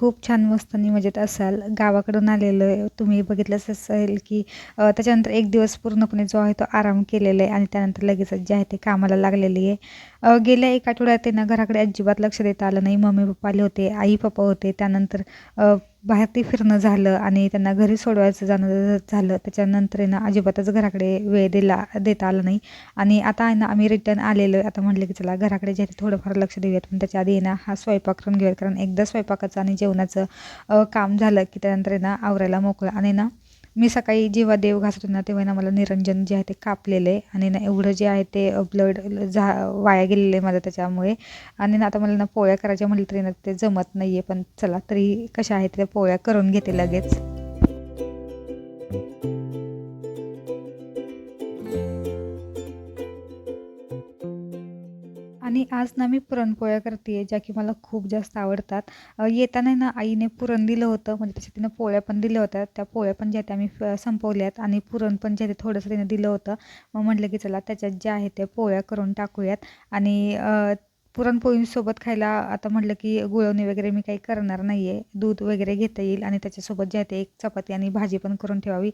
खूप छान मस्तानी मजेत असाल. गावाकडून आलेलं आहे. तुम्ही बघितलंच असेल की त्याच्यानंतर एक दिवस पूर्णपणे जो आहे तो आराम केलेला आहे आणि त्यानंतर लगेचच जे आहे ते कामाला लागलेली आहे. गेल्या एक आठवड्यात त्यांना घराकडे अजिबात लक्ष देता आलं नाही. मम्मी पप्पा आले होते आई पप्पा होते. त्यानंतर बाहेर ते फिरणं झालं आणि त्यांना घरी सोडवायचं जाणं झालं त्याच्यानंतर आहे ना अजिबातच घराकडे वेळ दिला देता आला नाही. आणि आता आहे ना आम्ही रिटर्न आलेलो आहे. आता म्हटलं की चला घराकडे जे थोडंफार लक्ष देऊयात. पण त्याच्या आधी ना हा स्वयंपाक करून घेऊयात. कारण एकदा स्वयंपाकाचं आणि जेवणाचं काम झालं की त्यानंतर आहे ना आवरायला मोकळं. आणि ना मी सकाळी जेव्हा देव घासत होते ना तेव्हा ना मला निरंजन जे आहे ते कापलेलं आहे. आणि ना एवढं जे आहे ते ब्लड झा वाया गेलेलं आहे माझं त्याच्यामुळे. आणि ना आता मला ना पोळ्या करायच्या म्हटलं तरी ना ते जमत नाही आहे पण चला तरी कशा आहेत त्या पोळ्या करून घेते लगेच. आणि आज ना मी पुरणपोळ्या करते ज्या की मला खूप जास्त आवडतात. येताना ना आईने पुरण दिलं होतं म्हणजे त्याच्या तिनं पोळ्या पण दिल्या होत्या. त्या पोळ्या पण ज्या त्या मी संपवल्यात आणि पुरण पण जे ते थोडंसं तिनं दिलं होतं. मग म्हटलं की चला त्याच्यात ज्या आहे त्या पोळ्या करून टाकूयात. आणि पुरणपोळींसोबत खायला आता म्हटलं की गुळवणी वगैरे मी काही करणार नाही आहे दूध वगैरे घेता येईल आणि त्याच्यासोबत जे आहे ते एक चपाती आणि भाजी पण करून ठेवावी.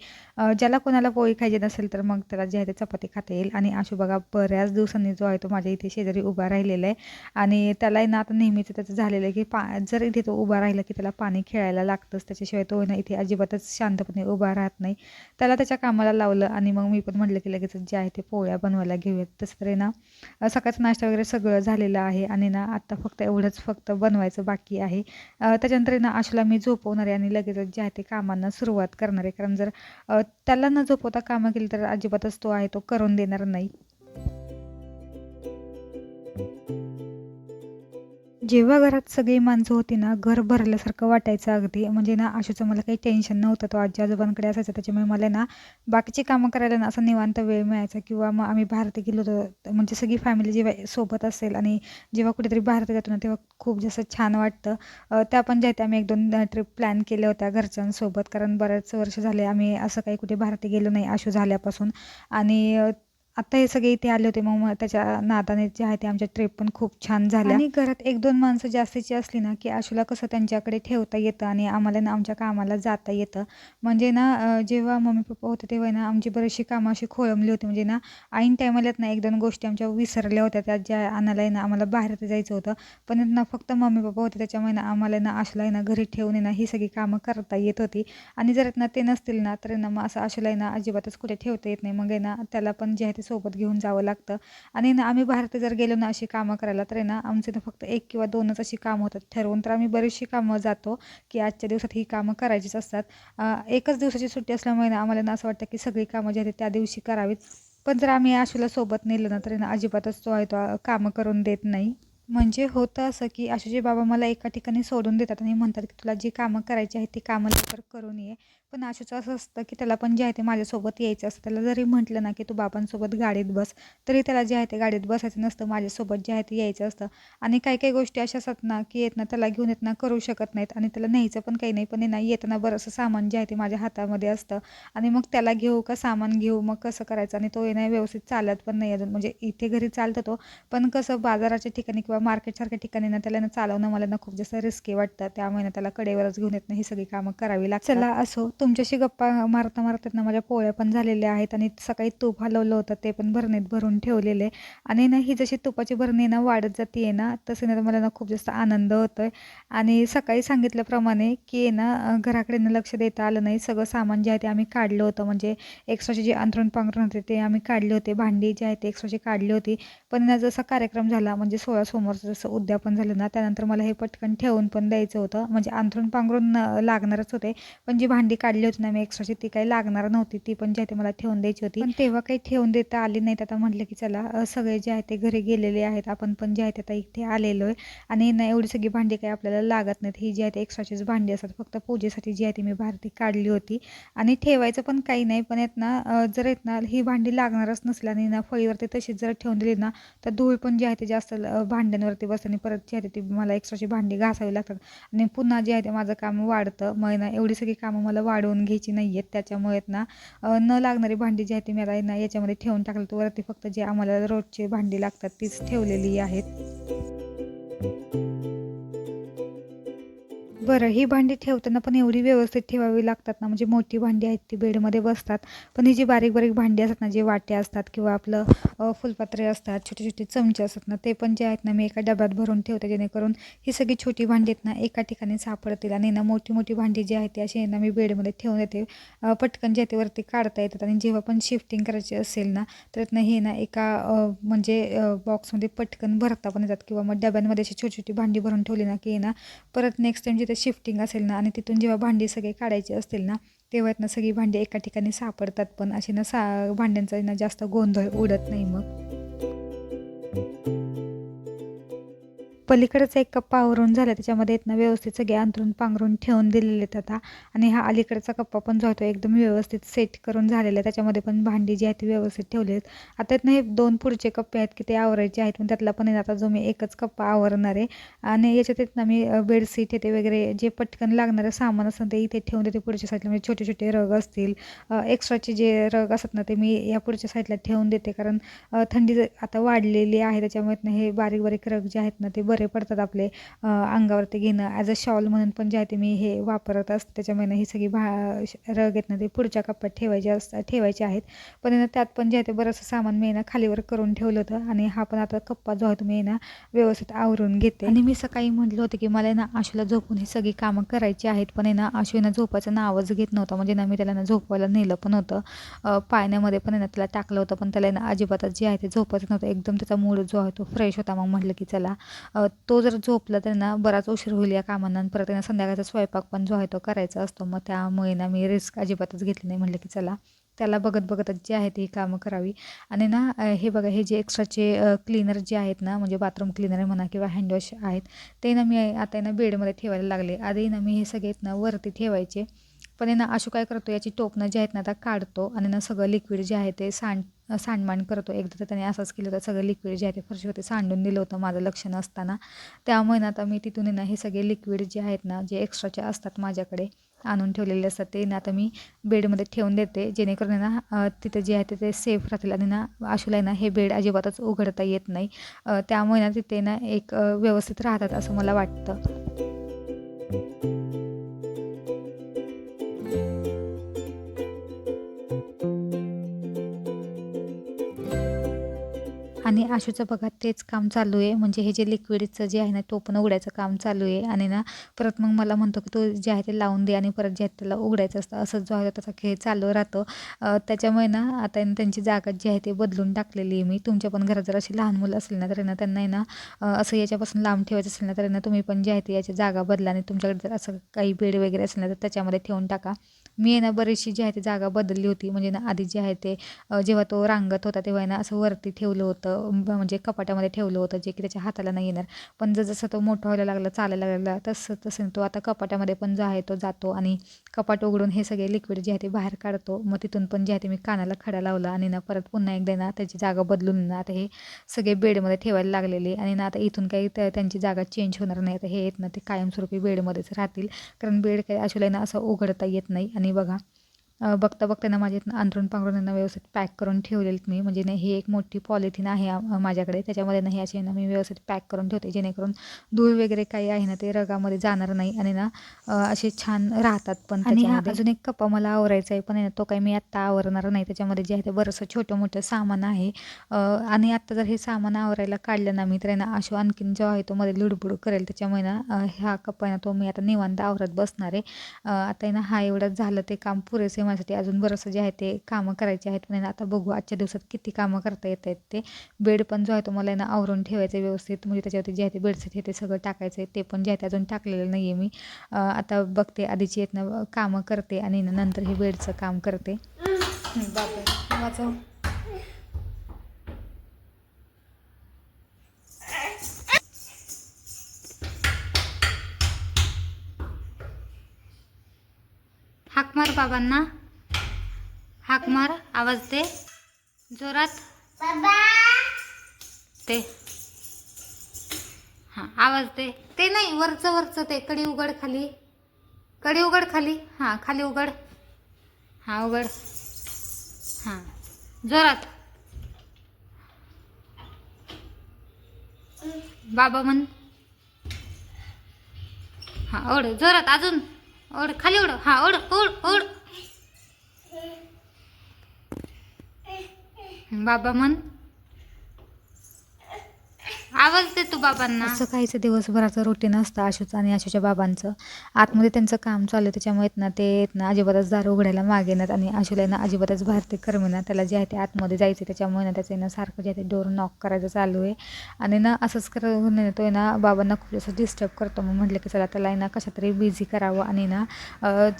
ज्याला कोणाला पोळी खायची नसेल तर मग त्याला जे आहे ते चपाती खाता येईल. आणि आशू बघा बऱ्याच दिवसांनी जो आहे तो माझ्या इथे शेजारी उभा राहिलेला आहे. आणि त्याला ना आता नेहमीचं त्याचं झालेलं आहे की पा जर इथे तो उभा राहिला की त्याला पाणी खेळायला लागतंच. त्याच्याशिवाय तो ना इथे अजिबातच शांतपणे उभा राहत नाही. त्याला त्याच्या कामाला लावलं आणि मग मी पण म्हटलं की लगेच जे आहे ते पोळ्या बनवायला घेऊयात. तसं तरी ना सकाळचा नाश्ता वगैरे सगळं झालेला आहे आणि ना आत्ता फक्त एवढंच फक्त बनवायचं बाकी आहे. त्याच्यानंतर ना आशूला मी झोपवणार आहे आणि लगेचच जे आहे ते कामांना सुरुवात करणार आहे. कारण जर त्याला न झोपवता कामं केली तर अजिबातच तो आहे तो करून देणार नाही. जेव्हा घरात सगळी माणसं होती ना घर भरल्यासारखं वाटायचं अगदी. म्हणजे ना आशूचं मला काही टेन्शन नव्हतं. तो आजी आजोबांकडे असायचा. त्याच्यामुळे मला ना बाकीची कामं करायला ना असं निवांत वेळ मिळायचा. किंवा मग आम्ही बाहेर गेलो होतो. म्हणजे सगळी फॅमिली जेव्हा सोबत असेल आणि जेव्हा कुठेतरी बाहेर जातो ना तेव्हा खूप जास्त छान वाटतं. त्या पण ज्या आम्ही एक दोन ट्रिप प्लॅन केल्या होत्या घरच्यांसोबत. कारण बऱ्याच वर्ष झाले आम्ही असं काही कुठे बाहेर गेलो नाही आशू झाल्यापासून. आणि आता हे सगळे इथे आले होते मग मग त्याच्या नादाने जे आहे ते आमच्या ट्रिप पण खूप छान झाल्या. आणि घरात एक दोन माणसं जास्तीची असली ना की आशूला कसं त्यांच्याकडे ठेवता येतं आणि आम्हाला ना आमच्या कामाला जाता येतं. म्हणजे ना जेव्हा मम्मी पप्पा होते तेव्हा ना आमची बरीचशी कामं अशी खोळंबली होती. म्हणजे ना ऐन टायमाला ना एक दोन गोष्टी आमच्या विसरल्या होत्या. त्या ज्या आणायला ना आम्हाला बाहेर जायचं होतं. पण ना फक्त मम्मी पप्पा होते त्याच्यामुळे ना आम्हाला ना आशूला आहे ना घरी ठेवून आहे ना ही सगळी कामं करता येत होती. आणि जर ना ते नसतील ना तर ना मग असं आशूला ना अजिबातच कुठे ठेवता येत नाही. मग आहे ना त्याला पण जे आहे ते सोबत घेऊन जावं लागतं. आणि ना आम्ही बाहेर ते जर गेलो ना अशी कामं करायला तर आहे ना आमचे ना फक्त एक किंवा दोनच अशी कामं होतात. ठरवून तर आम्ही बरीचशी कामं जातो की आजच्या दिवसात ही कामं करायचीच असतात. एकच दिवसाची सुट्टी असल्यामुळे ना आम्हाला ना असं वाटतं की सगळी कामं जी आहेत त्या दिवशी करावीत. पण जर आम्ही आशूला सोबत नेलं ना तरी ना अजिबातच तो आहे तो कामं करून देत नाही. म्हणजे होतं असं की आशूचे बाबा मला एका ठिकाणी सोडून देतात आणि म्हणतात की तुला जी कामं करायची आहेत ती कामं लवकर करून ये. पण आशूचं असं असतं की त्याला पण जे आहे ते माझ्यासोबत यायचं असतं. त्याला जरी म्हटलं ना की तू बाबांसोबत गाडीत बस तरी त्याला जे आहे ते गाडीत बसायचं नसतं माझ्यासोबत जे आहे ते यायचं असतं. आणि काही काही गोष्टी अशा असतात ना की येत ना त्याला घेऊन येत ना करू शकत नाहीत आणि त्याला न्यायचं पण काही नाही पण आहे ना येताना बरंचसं सामान जे आहे ते माझ्या हातामध्ये असतं. आणि मग त्याला घेऊ का सामान घेऊ मग कसं करायचं? आणि तो येणं व्यवस्थित चालत पण नाही अजून. म्हणजे इथे घरी चालतं तो पण कसं बाजाराच्या ठिकाणी किंवा मार्केटसारख्या ठिकाणी ना त्याला ना चालवणं मला ना खूप जास्त रिस्की वाटतं. त्यामुळे ना त्याला कडेवरच घेऊन येत नाही. ही सगळी कामं करावी लागतात. चला असो तुमच्याशी गप्पा मारता मारतात ना माझ्या पोळ्या पण झालेल्या आहेत आणि सकाळी तूप हलवलं होतं ते पण भरणीत भरून ठेवलेले. आणि ना ही जशी तुपाची भरणी ना वाढत जाते आहे ना तसे ना मला ना खूप जास्त आनंद होतो आहे आणि सकाळी सांगितल्याप्रमाणे की आहे ना घराकडे ना लक्ष देता आलं नाही. सगळं सामान जे आहे ते आम्ही काढलं होतं. म्हणजे एक्स्ट्राचे जे अंथरूण पांघरूण होते ते आम्ही काढले होते. भांडी जे आहे ते एक्स्ट्राचे काढली होती. पण ना जसा कार्यक्रम झाला म्हणजे सोळा सोमवारचं जसं उद्यापन झालं ना त्यानंतर मला हे पटकन ठेवून पण द्यायचं होतं. म्हणजे अंथरून पांघरून लागणारच होते. पण जी भांडी काढली होती ना मी एक्स्ट्राची ती काही लागणार नव्हती. ती पण जे आहे ते मला ठेवून द्यायची होती. पण तेव्हा काही ठेवून देता आली नाहीत. आता म्हटलं की चला सगळे जे आहे ते घरी गेलेले आहेत. आपण पण जे आहे ते आता इथे आलेलो आहे आणि ना एवढी सगळी भांडी काही आपल्याला लागत नाहीत. ही जी आहे ते एक्स्ट्राचीच भांडी असतात. फक्त पूजेसाठी जी आहे ती मी बाहेर ती काढली होती. आणि ठेवायचं पण काही नाही. पण येत ना जर येत ना ही भांडी लागणारच नसली आणि ना फळीवरती तशीच जर ठेवून दिली ना तर धूळ पण जी आहे ते जास्त भांड्यांवरती बसते आणि परत जी आहे ती मला एक्स्ट्राची भांडी घासावी लागतात. आणि पुन्हा जे आहे ते माझं काम वाढतं. मग ना एवढी सगळी कामं मला वाढवून घ्यायची नाही आहेत त्याच्यामुळे ना न लागणारी भांडी जी आहे ती मला ना याच्यामध्ये ठेवून टाकलं. तर वरती फक्त जे आम्हाला रोजची भांडी लागतात तीच ठेवलेली आहेत. बरं ही भांडी ठेवताना पण एवढी व्यवस्थित ठेवावी लागतात ना? म्हणजे मोठी भांडी आहेत ती बेडमध्ये बसतात. पण ही जी बारीक बारीक भांडी असतात ना जे वाटे असतात किंवा आपलं फुलपात्रे असतात छोटे छोटे चमचे असतात ना ते पण जे आहेत ना मी एका डब्यात भरून ठेवते जेणेकरून ही सगळी छोटी भांडी आहेत ना एका ठिकाणी सापडतील आणि ना मोठी मोठी भांडी जी आहेत ती अशी ना मी बेडमध्ये ठेवून येते पटकन जे आहे ते वरती काढता येतात आणि जेव्हा पण शिफ्टिंग करायची असेल ना तर ना हे ना एका म्हणजे बॉक्समध्ये पटकन भरता पण येतात किंवा मग डब्यांमध्ये अशी छोटी छोटी भांडी भरून ठेवली ना की ना परत नेक्स्ट टाइम जिथे शिफ्टिंग असेल ना आणि तिथून जेव्हा भांडी सगळे काढायची असतील ना तेव्हा ना सगळी भांडी एका ठिकाणी सापडतात पण अशी ना सा भांड्यांचा ना जास्त गोंधळ उडत नाही मग. पलीकडचा एक कप्पा आवरून झाला. त्याच्यामध्ये आहेत व्यवस्थित सगळे अंतरून पांघरून ठेवून दिलेले आहेत आता. आणि हा अलीकडचा कप्पा पण जो आहे तो एकदम व्यवस्थित सेट करून झालेला आहे. त्याच्यामध्ये पण भांडी जी आहे ती व्यवस्थित ठेवली आहेत. आता येतनं हे दोन पुढचे कप्पे आहेत की ते आवरायचे आहेत. पण त्यातला पण आता जो मी एकच कप्पा आवरणार आहे. आणि याच्यात आहेत मी बेडशीट येते वगैरे जे पटकन लागणारं सामान असतं ते इथे ठेवून देते. पुढच्या साईडला म्हणजे छोटे छोटे रग असतील. एक्स्ट्राचे जे रग असतात ना ते मी या पुढच्या साईडला ठेवून देते. कारण थंडी ज- आता वाढलेली आहे. त्याच्यामुळे हे बारीक बारीक रग जे आहेत ना ते बरे पडतात आपले अंगावरती घेणं. ॲज अ शॉल म्हणून पण जे आहे ते मी हे वापरत असते त्याच्यामुळे ही सगळी भा श- रग आहेत ना ते पुढच्या कप्प्यात ठेवायचे असतात ठेवायचे आहेत. पण ना त्यात पण जे आहे ते बरंचसं सामान मी ना खालीवर करून ठेवलं होतं आणि हा पण आता कप्पा जो आहे तो मी आहे ना व्यवस्थित आवरून घेते. आणि मी सकाळी म्हटलं होतं की मला ना आशूला झोपून ही सगळी कामं करायची आहेत. पण ना आशू ना झोपाचं नावच घेत नव्हतं. म्हणजे ना मी त्याला ना झोपवायला नेलं पण होतं. पाण्यामध्ये पण ना त्याला टाकलं होतं. पण त्याला ना अजिबातच जे आहे ते झोपायचं नव्हतं. एकदम त्याचा मूड जो आहे तो फ्रेश होता. मग म्हटलं की चला तो जर झोपला तर ना बराच उशीर होईल या कामांना परत त्यांना संध्याकाळचा स्वयंपाक पण जो आहे तो करायचा असतो. मग त्यामुळे ना मी रिस्क अजिबातच घेतली नाही. म्हटलं की चला त्याला बघत बघतच जे आहे ती कामं करावी. आणि ना हे बघा हे जे एक्स्ट्राचे क्लीनर जे आहेत ना म्हणजे बाथरूम क्लीनर म्हणा किंवा हँडवॉश आहेत ते ना मी आता ना बेडमध्ये ठेवायला लागले. आधी ना मी हे सगळे आहेत ना वरती ठेवायचे. पण ना अशू काय करतो याची टोपणं जी आहेत ना आता काढतो आणि ना सगळं लिक्विड जे आहे ते सांड सांडमांड करतो. एकदा तर त्याने असंच केलं होतं. सगळं लिक्विड जे आहे ते फरशीवरती सांडून दिलं होतं माझं लक्ष नसताना. त्यामुळे ना आता मी तिथून ना हे सगळे लिक्विड जे आहेत ना जे एक्स्ट्राचे असतात माझ्याकडे आणून ठेवलेले असतात. ते ना आता मी बेडमध्ये ठेवून देते. जेणेकरून ना तिथं जे आहे ते ते सेफ राहतील आणि ना आशूला आहे ना हे बेड अजिबातच उघडता येत नाही. त्यामुळे ना तिथे ना एक व्यवस्थित राहतात असं मला वाटतं. आणि आशूचं बघा तेच काम चालू आहे. म्हणजे हे जे लिक्विडचं जे आहे ना तो पण उघडायचं काम चालू आहे. आणि ना परत मग मला म्हणतो की तो जे आहे ते लावून दे आणि परत जे आहे त्याला उघडायचं असतं. असं जो आहे त्याचा खेळ चालू राहतो. त्याच्यामुळे ना आता त्यांची जागा जी आहे ते बदलून टाकलेली आहे मी. तुमच्या पण घरात जर अशी लहान मुलं असेल ना तर ना त्यांना आहे ना असं याच्यापासून लांब ठेवायचं असेल ना तर ना तुम्ही पण जे आहे ते याची जागा बदला आणि तुमच्याकडे जर असं काही बेड वगैरे असेल ना तर त्याच्यामध्ये ठेवून टाका. मी आहे ना बरीचशी जी आहे ती जागा बदलली होती. म्हणजे ना आधी जे आहे ते जेव्हा तो रांगत होता तेव्हा आहे ना असं वरती ठेवलं होतं म्हणजे कपाटामध्ये ठेवलं होतं जे की त्याच्या हाताला नाही येणार. पण जर जसं तो मोठा व्हायला लागला चालायला लागला तसं तसं तो आता कपाटामध्ये पण जो आहे तो जातो आणि कपाट उघडून हे सगळे लिक्विड जे आहे ते बाहेर काढतो. मग तिथून पण जे आहे ते मी कानाला खडा लावला आणि ना परत पुन्हा एकदा ना त्याची जागा बदलून ना आता हे सगळे बेडमध्ये ठेवायला लागलेले आणि ना आता इथून काही त्या- त्यांची जागा चेंज होणार नाही. आता हे येत ना ते कायमस्वरूपी बेडमध्येच राहतील. कारण बेड काही अशुला ना असं उघडता येत नाही आणि बघा. बघता बघता ना माझे अंथरूण पांघरून यांना व्यवस्थित पॅक करून ठेवलेत मी. म्हणजे ना ही एक मोठी पॉलिथिन आहे माझ्याकडे. त्याच्यामध्ये ना हे असे ना मी व्यवस्थित पॅक करून ठेवते जेणेकरून धूळ वगैरे काही आहे ना ते रगामध्ये जाणार नाही आणि ना असे छान राहतात पण आणि अजून एक कप्पा मला आवरायचा आहे पण आहे ना तो काही मी आत्ता आवरणार नाही. त्याच्यामध्ये जे आहे ते बरंचसं छोटं मोठं सामान आहे. आणि आत्ता जर हे सामान आवरायला काढलं ना मी तर ना आशू आणखीन जो आहे तो मध्ये लुडबुड करेल. त्याच्यामुळे ना हा कप्पा आहे ना तो मी आता निवांत आवरत बसणार आहे. आता ना हा एवढं झालं ते काम पुरेसे माझ्यासाठी अजून बरंचसं जे आहे ते कामं करायचे आहेत पण आता बघू आजच्या दिवसात किती कामं करता येत आहेत ते. बेड पण जो आहे तो मला ना आवरून ठेवायचं व्यवस्थित. म्हणजे त्याच्यावरती जे आहे ते बेडशीट हे ते सगळं टाकायचं आहे. ते पण जे आहे ते अजून टाकलेलं नाही आहे मी आता बघते. आधीची आहेत ना कामं करते आणि नंतर हे बेडचं काम करते. बापरे. वाचव. हाक मार बाबांना. हाक मार आवाज दे. जोरात. ते. हां आवाज दे. ते नाही वरचं वरचं ते. कडी उघड खाली. कडी उघड खाली. हां खाली उघड. हां उघड. हां. जोरात. बाबा म्हण. हा ओढ. जोरात अजून. ओढ खाली ओढ. हा ओढ ओढ ओढ. बाबा म्हण आवाज दे तू बाबांना. असं काहीच दिवसभराचं रुटीन असतं आशूचं आणि आशूच्या बाबांचं. आतमध्ये त्यांचं काम चालू आहे त्याच्यामुळे ना ते येत ना अजिबातच दार उघडायला मागेनात आणि आशूला ना अजिबातच बाहेर ते करमेना त्याला जे आहे ते आतमध्ये जायचं त्याच्यामुळे ना त्याचं ना सारखं जे आहे ते डोर नॉक करायचं चालू आहे. आणि ना असंच करत तो आहे ना बाबांना खूप जास्त डिस्टर्ब करतो. मग म्हटलं की चला त्याला ना कशा तरी बिझी करावं आणि ना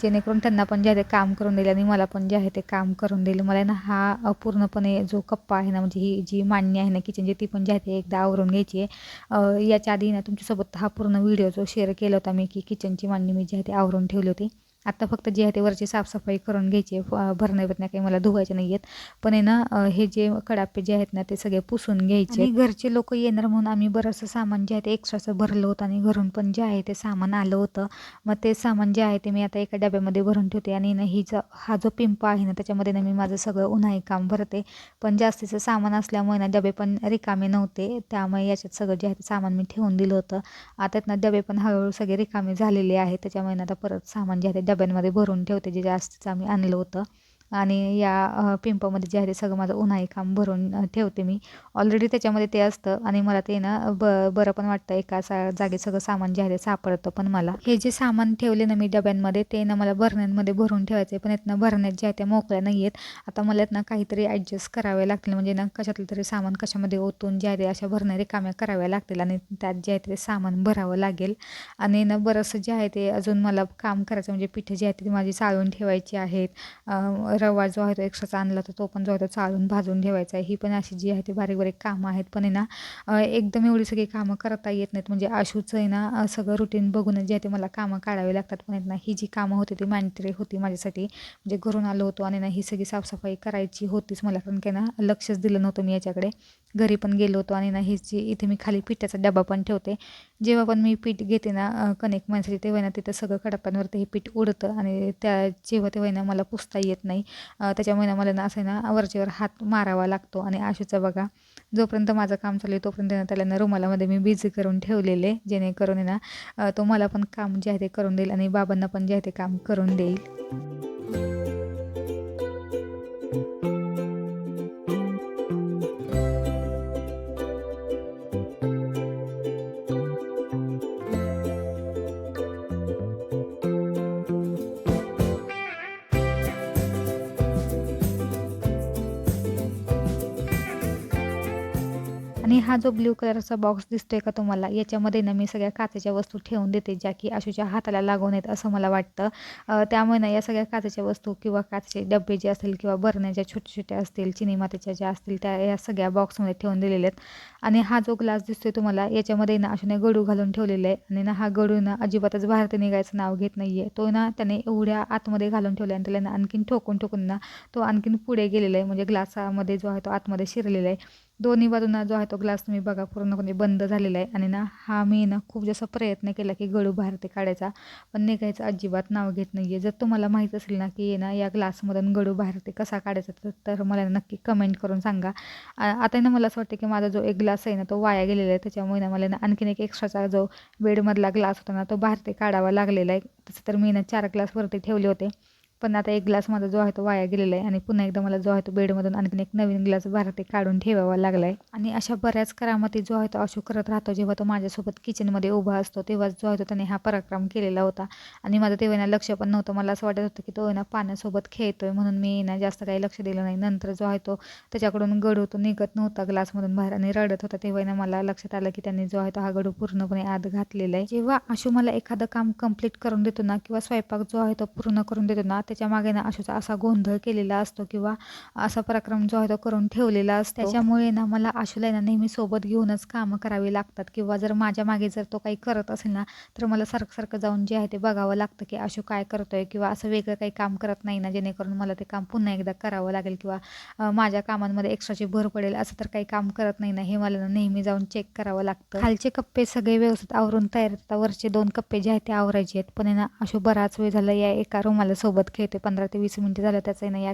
जेणेकरून त्यांना पण जे आहे ते काम करून देईल आणि मला पण जे आहे ते काम करून देईल. मला ना हा पूर्णपणे जो कप्पा आहे ना म्हणजे ही जी मांडणी आहे ना किचनची ती पण जे आहे ते एकदा आवरून घ्यायची. आहे याच्या आधी ना तुमच्यासोबत हा पूर्ण व्हिडिओ जो शेअर केला होता मी की किचनची मांडणी मी जी आहे ती आवरून ठेवली होती. आता फक्त जे आहे ते वरची साफसफाई करून घ्यायची भरण्या बिरण्या काही मला धुवायचे नाही आहेत पण आहे ना हे जे कडापे जे आहेत ना ते सगळे पुसून घ्यायचे घरचे लोक येणार म्हणून आम्ही बरंचसं सामान जे आहे ते एक्स्ट्राचं भरलं होतं आणि घरून पण जे आहे ते सामान आलं होतं. मग ते सामान जे आहे ते मी आता एका डब्यामध्ये भरून ठेवते आणि ना ही जो हा जो पिंप आहे ना त्याच्यामध्ये ना मी माझं सगळं उन्हाळी काम भरते. पण जास्तीचं सामान असल्यामुळे ना डबे पण रिकामे नव्हते. त्यामुळे याच्यात सगळं जे आहे ते सामान मी ठेवून दिलं होतं. आता ना डबे पण हळूहळू सगळे रिकामे झालेले आहेत. त्याच्यामुळे ना आता परत सामान जे आहे ते डब्यांमध्ये भरून ठेवते जे जास्तीचं आम्ही आणलं होतं. आणि या पिंपमध्ये पिंपामध्ये जे आहे ते सगळं माझं उन्हाळी काम भरून ठेवते मी. ऑलरेडी त्याच्यामध्ये ते असतं आणि मला ते ना ब बरं पण वाटतं एका सा जागेत सगळं सामान जे आहे ते सापडतं पण मला. हे जे सामान ठेवले ना मी डब्यांमध्ये ते ना मला भरण्यांमध्ये भरून ठेवायचे पण यातनं भरण्यात जे आहे त्या मोकळ्या नाही आहेत आता मला यातनं काहीतरी ॲडजस्ट करावे लागतील म्हणजे ना कशातलं तरी सामान कशामध्ये ओतून जे आहे ते अशा भरण्या कामे कराव्या लागतील आणि त्यात जे आहे ते सामान भरावं लागेल. आणि ना बरंचसं जे आहे ते अजून मला काम करायचं म्हणजे पिठे जे आहे ते माझी चाळून ठेवायची आहेत. रवा जो आहे तो एक्स्ट्राचा आणला तर तो पण जो आहे तो चाळून भाजून ठेवायचा आहे. ही पण अशी जी आहे ती बारीक बारीक कामं आहेत. पण आहे ना एकदम एवढी सगळी कामं करता येत नाहीत. म्हणजे आशूचं आहे ना सगळं रुटीन बघूनच जे आहे ते मला कामं काढावी लागतात. पण आहेत ना ही जी कामं होती ती मॅनिटरी होती माझ्यासाठी. म्हणजे घरून आलो होतो आणि ना ही सगळी साफसफाई करायची होतीच मला. कारण काय ना लक्षच दिलं नव्हतं मी याच्याकडे. घरी पण गेलो होतो आणि ना ही जी इथे मी खाली पिठाचा डबा पण ठेवते. जेव्हा पण मी पीठ घेते ना कनेक्ट माणसाची तेव्हा ना तिथं सगळं कडाप्यांवरती हे पीठ उडतं. आणि त्या जेव्हा तेव्हा ना मला पुसता येत नाही. त्याच्यामुळे ना मला ना असं आहे ना वरच्यावर हात मारावा लागतो. आणि आशूचा बघा जोपर्यंत माझं काम चालू आहे तोपर्यंत ना त्याला ना रुमालामध्ये मी बिझी करून ठेवलेले जेणेकरून आहे ना तो मला पण काम जे आहे ते करून देईल आणि बाबांना पण जे आहे ते काम करून देईल. आणि हा जो ब्ल्यू कलरचा बॉक्स दिसतोय का तुम्हाला याच्यामध्ये ना मी सगळ्या काचेच्या वस्तू ठेवून देते ज्या की आशूच्या हाताला लागून नयेत असं मला वाटतं. त्यामुळे ना या सगळ्या काचेच्या वस्तू किंवा काचेचे डबे जे असतील किंवा भरण्याच्या छोट्या छोट्या असतील चिनी मातीच्या ज्या असतील त्या या सगळ्या बॉक्समध्ये ठेवून दिलेल्या आहेत. आणि हा जो ग्लास दिसतोय तुम्हाला याच्यामध्ये ना अशाने गडू घालून ठेवलेला आहे. आणि ना हा गडू ना अजिबातच बाहेर ते निघायचं नाव घेत नाही आहे तो ना त्याने एवढ्या आतमध्ये घालून ठेवला आणि त्याला ना आणखीन ठोकून ठोकून ना तो आणखीन पुढे गेलेला आहे. म्हणजे ग्लासामध्ये जो आहे तो आतमध्ये शिरलेला आहे. दोन्ही बाजूंना जो आहे तो ग्लास तुम्ही बघा पूर्णपणे बंद झालेला आहे. आणि ना हा मी ना खूप जास्त प्रयत्न केला की गळू बाहेर ते काढायचा पण निघायचं अजिबात नाव घेत नाही आहे जर तुम्हाला माहीत असेल ना की ना या ग्लासमधून गळू बाहेर ते कसा काढायचा तर तर मला नक्की कमेंट करून सांगा. आता ना मला असं वाटतं की माझा जो एक ग्लास आहे ना तो वाया गेलेला आहे. त्याच्यामुळे ना मला ना आणखीन एक एक्स्ट्राचा जो बेडमधला ग्लास होता ना तो बाहेर ते काढावा लागलेला आहे. तसं तर मी ना चार ग्लास वरती ठेवले होते. पण आता एक ग्लास माझा जो आहे तो वाया गेलेला आहे आणि पुन्हा एकदा मला जो आहे तो बेडमधून आणखीन एक नवीन ग्लास बाहेर ते काढून ठेवावा लागला आहे आणि अशा बऱ्याच करामती जो आहे तो अशू करत राहतो जेव्हा तो माझ्यासोबत किचनमध्ये उभा असतो तेव्हा जो आहे तो त्याने हा पराक्रम केलेला होता. आणि माझं तेव्हा लक्ष पण नव्हतं. मला असं वाटत होतं की तो ना पाण्यासोबत खेळतोय म्हणून मी ना जास्त काही लक्ष दिलं नाही. नंतर जो आहे तो त्याच्याकडून गडू तो निघत नव्हता ग्लासमधून बाहेर आणि रडत होता. तेव्हा ना मला लक्षात आलं की त्यांनी जो आहे तो हा गडू पूर्णपणे आत घातलेला आहे. जेव्हा अशू मला एखादं काम कंप्लीट करून देतो ना किंवा स्वयंपाक जो आहे तो पूर्ण करून देतो ना त्याच्यामागे ना आशूचा असा गोंधळ केलेला असतो किंवा असा पराक्रम जो आहे तो करून ठेवलेला असतो. त्याच्यामुळे ना मला आशूला ना नेहमी सोबत घेऊनच कामं करावी लागतात. किंवा जर माझ्या मागे जर तो काही करत असेल ना तर मला सारखं सारखं जाऊन जे आहे ते बघावं लागतं की आशू काय करतोय किंवा असं वेगळं काही काम करत नाही ना जेणेकरून मला ते काम पुन्हा एकदा करावं लागेल किंवा माझ्या कामांमध्ये एक्स्ट्राची भर पडेल असं तर काही काम करत नाही ना हे मला ना नेहमी जाऊन चेक करावं लागतं. खालचे कप्पे सगळे व्यवस्थित आवरून तयार वरचे दोन कप्पे जे आहेत ते आवरायचे आहेत. पण ना अशो बराच वेळ झाला या एका रुमाला सोबत खेळते पंधरा ते वीस मिनटं झालं त्याचं आहे ना या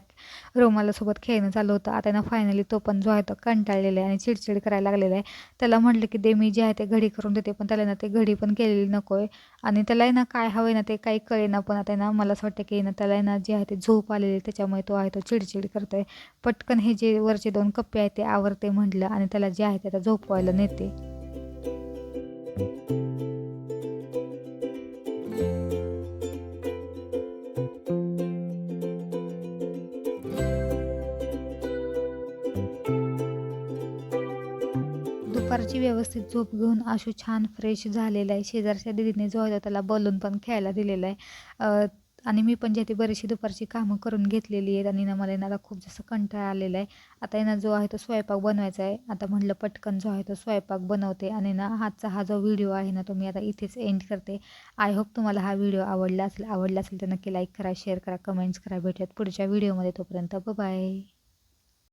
रोमालासोबत खेळणं चालू होतं. आता ना फायनली तो पण जो आहे तो कंटाळलेला आहे आणि चिडचिड करायला लागलेला आहे. त्याला म्हटलं की दे मी जे आहे ते घडी करून देते पण त्याला ना ते घडी पण केलेली नको आहे आणि त्याला आहे ना काय हवं आहे ना ते काही कळेना पण आता ना मला असं वाटतं की ना त्याला ना जे आहे ते झोप आलेली आहे, त्याच्यामुळे तो आहे तो चिडचिड करतो आहे पटकन हे जे वरचे दोन कप्पे आहेत ते आवरते म्हटलं आणि त्याला जे आहे ते आता झोपवायला नेते. दुपारची व्यवस्थित झोप घेऊन आशू छान फ्रेश झालेला आहे. शेजारच्या दिदीने जो आहे तो त्याला बलून पण खेळायला दिलेला आहे. आणि मी पण जे ती बरीचशी दुपारची कामं करून घेतलेली आहेत आणि ना मला ना आता खूप जास्त कंटाळा आलेला आहे. आता आहे जो आहे तो स्वयंपाक बनवायचा आहे. आता म्हटलं पटकन जो आहे तो स्वयंपाक बनवते आणि ना हातचा हा जो व्हिडिओ आहे ना तो मी आता इथेच एंड करते. आय होप तुम्हाला हा व्हिडिओ आवडला असेल आवडला असेल तर नक्की लाईक करा शेअर करा कमेंट्स करा. भेटूयात पुढच्या व्हिडिओमध्ये तोपर्यंत बाय